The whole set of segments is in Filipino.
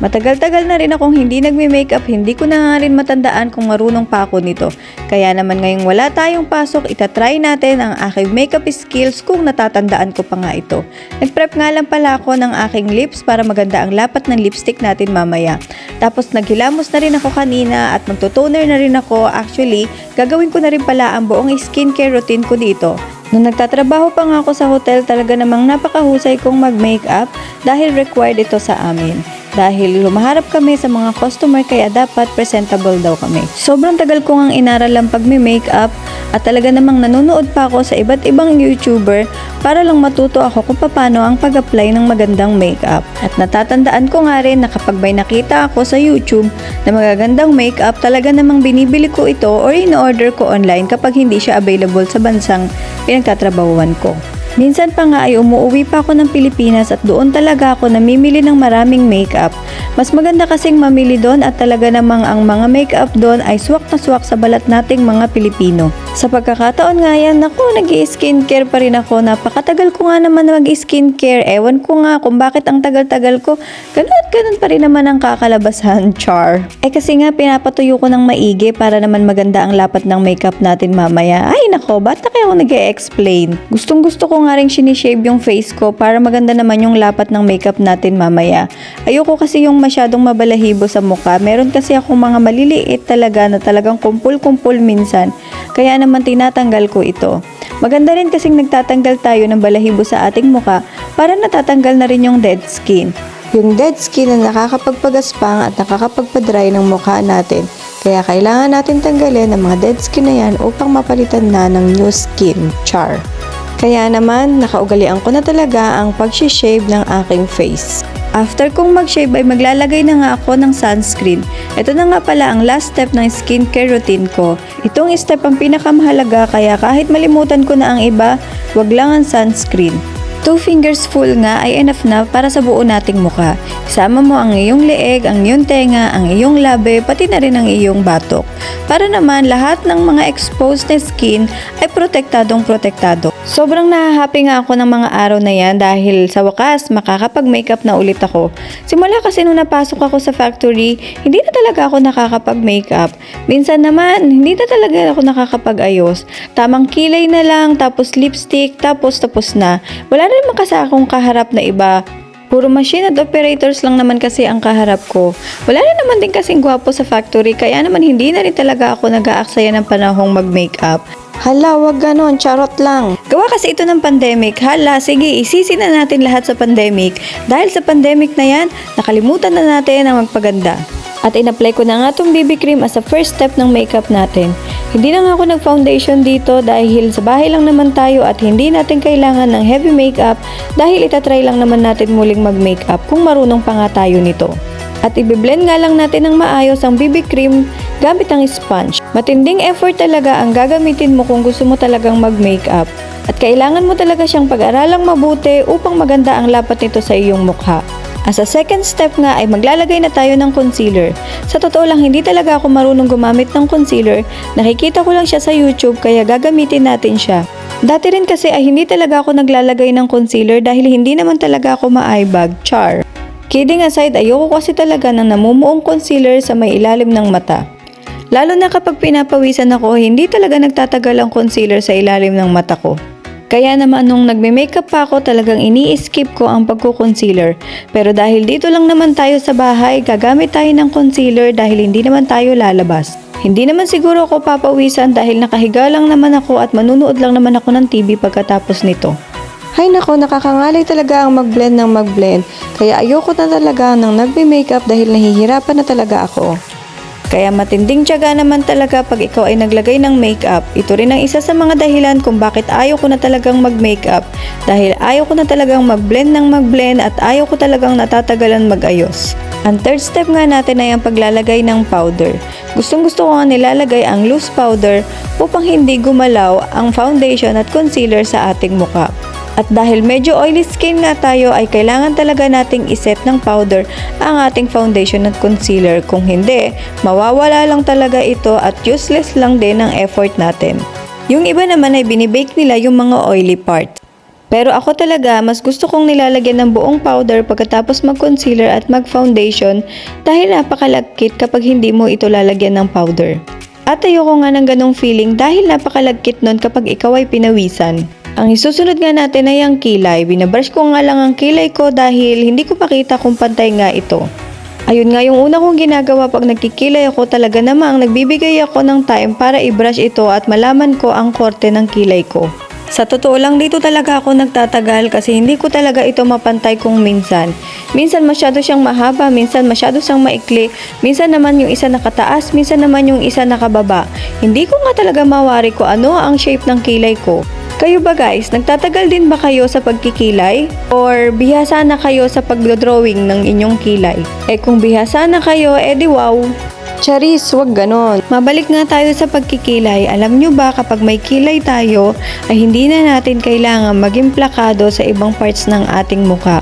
Matagal-tagal na rin akong hindi nagme-makeup, hindi ko na nga rin matandaan kung marunong pa ako nito. Kaya naman ngayong wala tayong pasok, itatry natin ang aking makeup skills kung natatandaan ko pa nga ito. Nag-prep nga lang pala ako ng aking lips para maganda ang lapat ng lipstick natin mamaya. Tapos naghilamos na rin ako kanina at magto-toner na rin ako. Actually, gagawin ko na rin pala ang buong skincare routine ko dito. Nung nagtatrabaho pa nga ako sa hotel, talaga namang napakahusay kong mag-makeup dahil required ito sa amin. Dahil lumaharap kami sa mga customer kaya dapat presentable daw kami. Sobrang tagal ko ngang inaral ang pagme-makeup at talaga namang nanonood pa ako sa iba't ibang YouTuber para lang matuto ako kung paano ang pag-apply ng magandang makeup. At natatandaan ko nga rin na kapag may nakita ako sa YouTube na magagandang makeup, talaga namang binibili ko ito or in-order ko online kapag hindi siya available sa bansang pinagtatrabahuan ko. Minsan pa nga ay umuwi pa ako ng Pilipinas at doon talaga ako namimili ng maraming makeup. Mas maganda kasing mamili doon at talaga namang ang mga makeup doon ay swak na swak sa balat nating mga Pilipino. Sa pagkakataon nga yan, naku, nag skincare pa rin ako. Napakatagal ko nga naman mag-skincare. Ewan ko nga kung bakit ang tagal-tagal ko. Ganun at ganun pa rin naman ang kakalabasan, char. Eh kasi nga pinapatuyo ko ng maigi para naman maganda ang lapat ng makeup natin mamaya. Ay nako, ba't na kaya ako nag explain Gustong gusto ko nga rin sinishave yung face ko para maganda naman yung lapat ng makeup natin mamaya. Ayoko kasi yung masyadong mabalahibo sa mukha. Meron kasi akong mga maliliit talaga na talagang kumpul-kumpul minsan. Kaya naman tinatanggal ko ito. Maganda rin kasing nagtatanggal tayo ng balahibo sa ating mukha para natatanggal na rin yung dead skin. Yung dead skin na nakakapagpagaspang at nakakapagpadry ng mukha natin. Kaya kailangan natin tanggalin ang mga dead skin na yan upang mapalitan na ng new skin, char. Kaya naman, nakaugalian ko na talaga ang pag-shave ng aking face. After kong mag-shave ay maglalagay na nga ako ng sunscreen. Ito na nga pala ang last step ng skincare routine ko. Itong step ang pinakamahalaga kaya kahit malimutan ko na ang iba, wag lang ang sunscreen. Two fingers full nga ay enough na para sa buo nating mukha. Isama mo ang iyong leeg, ang iyong tenga, ang iyong labi, pati na rin ang iyong batok. Para naman lahat ng mga exposed na skin ay protektadong protektado. Sobrang nahahappy nga ako ng mga araw na yan dahil sa wakas makakapag-makeup na ulit ako. Simula kasi nung napasok ako sa factory, hindi na talaga ako nakakapag-makeup. Minsan naman, hindi na talaga ako nakakapag-ayos. Tamang kilay na lang, tapos lipstick, tapos tapos na. Wala na naman kasi akong kaharap na iba. Puro machine at operators lang naman kasi ang kaharap ko. Wala na naman din kasing gwapo sa factory kaya naman hindi na rin talaga ako nag-aaksaya ng panahong mag-makeup. Hala, wag ganon, charot lang. Gawa kasi ito ng pandemic. Hala, sige, isisi na natin lahat sa pandemic. Dahil sa pandemic na yan, nakalimutan na natin ang magpaganda. At in-apply ko na nga itong BB cream as a first step ng makeup natin. Hindi na nga ako nag-foundation dito dahil sa bahay lang naman tayo at hindi natin kailangan ng heavy makeup dahil itatry lang naman natin muling mag-makeup kung marunong pa nga tayo nito. At ibiblend nga lang natin ng maayos ang BB cream gamit ang sponge. Matinding effort talaga ang gagamitin mo kung gusto mo talagang mag-makeup. At kailangan mo talaga siyang pag-aralang mabuti upang maganda ang lapat nito sa iyong mukha. As a second step nga ay maglalagay na tayo ng concealer. Sa totoo lang hindi talaga ako marunong gumamit ng concealer. Nakikita ko lang siya sa YouTube kaya gagamitin natin siya. Dati rin kasi ay hindi talaga ako naglalagay ng concealer dahil hindi naman talaga ako ma-eyebag, char. Kidding aside, ayoko kasi talaga ng namumuong concealer sa may ilalim ng mata. Lalo na kapag pinapawisan ako, hindi talaga nagtatagal ang concealer sa ilalim ng mata ko. Kaya naman nung nagme-makeup pa ako talagang ini-skip ko ang pagko-concealer. Pero dahil dito lang naman tayo sa bahay, gagamit tayo ng concealer dahil hindi naman tayo lalabas. Hindi naman siguro ako papawisan dahil nakahiga lang naman ako at manunood lang naman ako ng TV pagkatapos nito. Hay nako, nakakangalay talaga ang mag-blend ng mag-blend. Kaya ayoko na talaga ng nagme-makeup dahil nahihirapan na talaga ako. Kaya matinding tiyaga naman talaga pag ikaw ay naglagay ng makeup. Ito rin ang isa sa mga dahilan kung bakit ayaw ko na talagang mag-makeup. Dahil ayaw ko na talagang mag-blend ng mag-blend at ayaw ko talagang natatagalan mag-ayos. Ang third step nga natin ay ang paglalagay ng powder. Gustong gusto ko nga nilalagay ang loose powder upang hindi gumalaw ang foundation at concealer sa ating mukha. At dahil medyo oily skin nga tayo ay kailangan talaga nating iset ng powder ang ating foundation at concealer. Kung hindi, mawawala lang talaga ito at useless lang din ang effort natin. Yung iba naman ay binibake nila yung mga oily part. Pero ako talaga, mas gusto kong nilalagyan ng buong powder pagkatapos mag-concealer at mag-foundation dahil napakalagkit kapag hindi mo ito lalagyan ng powder. At ayoko nga ng ganong feeling dahil napakalagkit nun kapag ikaw ay pinawisan. Ang isusunod nga natin ay ang kilay. Binabrush ko nga lang ang kilay ko dahil hindi ko makita kung pantay nga ito. Ayun nga yung una kong ginagawa pag nagkikilay ako talaga namang nagbibigay ako ng time para i-brush ito at malaman ko ang korte ng kilay ko. Sa totoo lang dito talaga ako nagtatagal kasi hindi ko talaga ito mapantay kung minsan. Minsan masyado siyang mahaba, minsan masyado siyang maikli, minsan naman yung isa nakataas, minsan naman yung isa nakababa. Hindi ko nga talaga mawari ko ano ang shape ng kilay ko. Kayo ba guys, nagtatagal din ba kayo sa pagkikilay? Or bihasa na kayo sa pagdodrawing ng inyong kilay? Eh kung bihasa na kayo, edi wow! Charis, wag ganon. Mabalik nga tayo sa pagkikilay. Alam nyo ba kapag may kilay tayo, ay hindi na natin kailangan maging plakado sa ibang parts ng ating muka.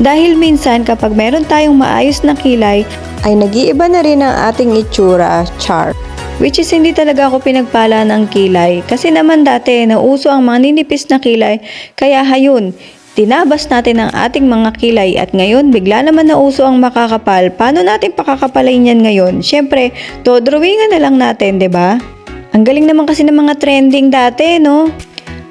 Dahil minsan kapag meron tayong maayos na kilay, ay nag-iiba na rin ang ating itsura, char. Which is hindi talaga ako pinagpala ng kilay. Kasi naman dati, nauso ang mga ninipis na kilay. Kaya hayun, tinabas natin ang ating mga kilay at ngayon bigla naman nauso ang makakapal. Paano natin pakakapalain yan ngayon? Siyempre, dodrawingan na lang natin, 'di ba? Ang galing naman kasi ng mga trending dati, no?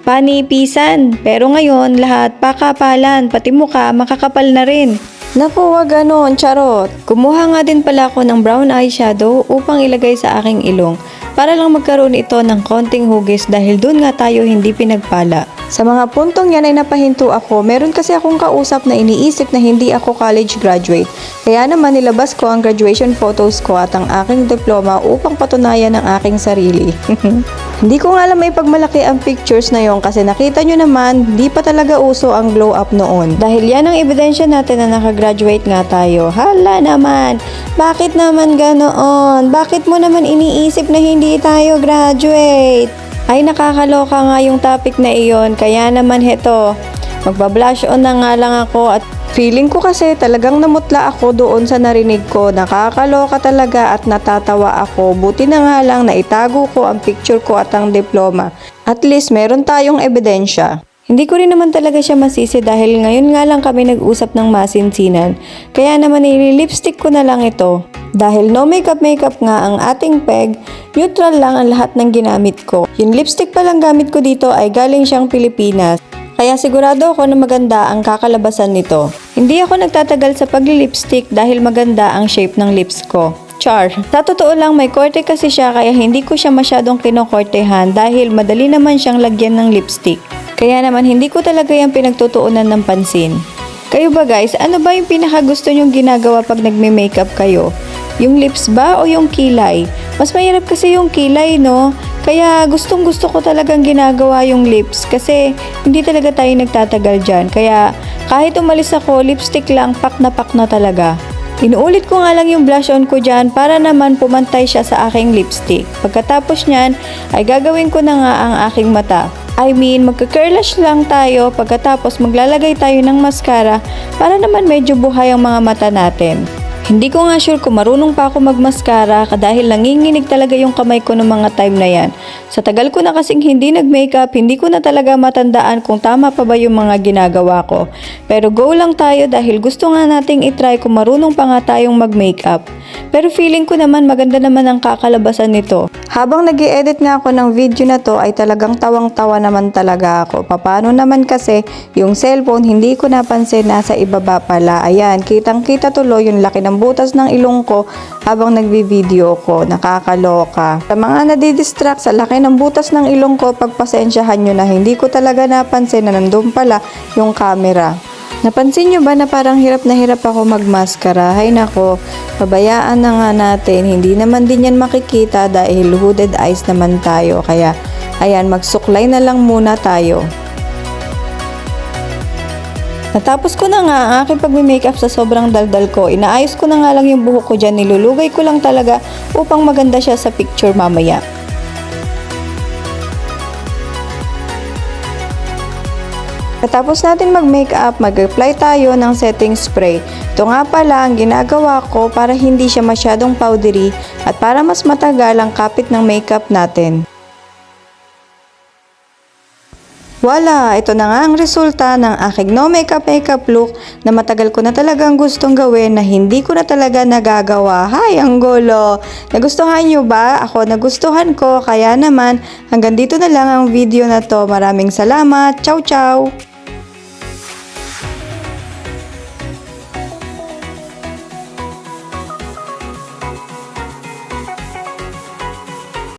Panipisan. Pero ngayon, lahat pakapalan, pati mukha makakapal na rin. Naku, wag ganon, charot. Kumuha nga din pala ako ng brown eyeshadow upang ilagay sa aking ilong para lang magkaroon ito ng konting hugis dahil doon nga tayo hindi pinagpala. Sa mga puntong yan ay napahinto ako, meron kasi akong kausap na iniisip na hindi ako college graduate. Kaya naman nilabas ko ang graduation photos ko at ang aking diploma upang patunayan ang aking sarili. hindi ko nga alam may pagmalaki ang pictures na yon kasi nakita nyo naman, di pa talaga uso ang glow up noon. Dahil yan ang ebidensya natin na nakagraduate nga tayo. Hala naman, bakit naman ganoon? Bakit mo naman iniisip na hindi tayo graduate? Ay nakakaloka nga yung topic na iyon, kaya naman heto, magbablush on na nga lang ako at feeling ko kasi talagang namutla ako doon sa narinig ko. Nakakaloka talaga at natatawa ako. Buti na nga lang na itago ko ang picture ko at ang diploma. At least meron tayong ebidensya. Hindi ko rin naman talaga siya masisi dahil ngayon nga lang kami nag-usap ng masinsinan. Kaya naman nililipstick ko na lang ito. Dahil no makeup makeup nga ang ating peg, neutral lang ang lahat ng ginamit ko. Yung lipstick pa lang gamit ko dito ay galing siyang Pilipinas. Kaya sigurado ako na maganda ang kakalabasan nito. Hindi ako nagtatagal sa pagli-lipstick dahil maganda ang shape ng lips ko. Char. Sa totoo lang may korte kasi siya kaya hindi ko siya masyadong kinokortehan dahil madali naman siyang lagyan ng lipstick. Kaya naman hindi ko talaga yung pinagtutuunan ng pansin. Kayo ba guys, ano ba yung pinakagusto nyong ginagawa pag nagme-makeup kayo? Yung lips ba o yung kilay? Mas mahirap kasi yung kilay, no? Kaya gustong gusto ko talagang ginagawa yung lips kasi hindi talaga tayo nagtatagal dyan. Kaya kahit umalis ako, lipstick lang, pak na pak na talaga. Inuulit ko nga lang yung blush on ko dyan para naman pumantay siya sa aking lipstick. Pagkatapos nyan, ay gagawin ko na nga ang aking mata. I mean, magka-curlash lang tayo pagkatapos maglalagay tayo ng mascara para naman medyo buhay ang mga mata natin. Hindi ko nga sure kung marunong pa ako magmaskara dahil nanginginig talaga yung kamay ko ng mga time na yan. Sa tagal ko na kasing hindi nag-makeup, hindi ko na talaga matandaan kung tama pa ba yung mga ginagawa ko. Pero go lang tayo dahil gusto nga nating itry kung marunong pa nga tayong mag-makeup. Pero feeling ko naman maganda naman ang kakalabasan nito. Habang nag edit nga ako ng video na to ay talagang tawang-tawa naman talaga ako. Paano naman kasi yung cellphone hindi ko napansin nasa ibaba pala. Ayan, kitang-kita tuloy yung laki ng butas ng ilong ko habang nagbi-video ko. Nakakaloka. Sa mga nadidistract sa laki ng butas ng ilong ko, pagpasensyahan nyo na hindi ko talaga napansin na nandun pala yung camera. Napansin nyo ba na parang hirap na hirap ako magmaskara? Hay nako, pabayaan na nga natin. Hindi naman din yan makikita dahil hooded eyes naman tayo. Kaya, ayan, magsuklay na lang muna tayo. Natapos ko na nga ang aking pag-makeup sa sobrang daldal ko. Inaayos ko na nga lang yung buhok ko dyan. Nilulugay ko lang talaga upang maganda siya sa picture mamaya. Katapos natin mag-makeup, mag-apply tayo ng setting spray. Ito nga pala ang ginagawa ko para hindi siya masyadong powdery at para mas matagal ang kapit ng makeup natin. Wala, ito na nga ang resulta ng aking no makeup makeup look na matagal ko na talagang gustong gawin na hindi ko na talaga nagagawa. Hay, ang gulo! Nagustuhan nyo ba? Ako nagustuhan ko, kaya naman hanggang dito na lang ang video na to. Maraming salamat. Ciao, ciao!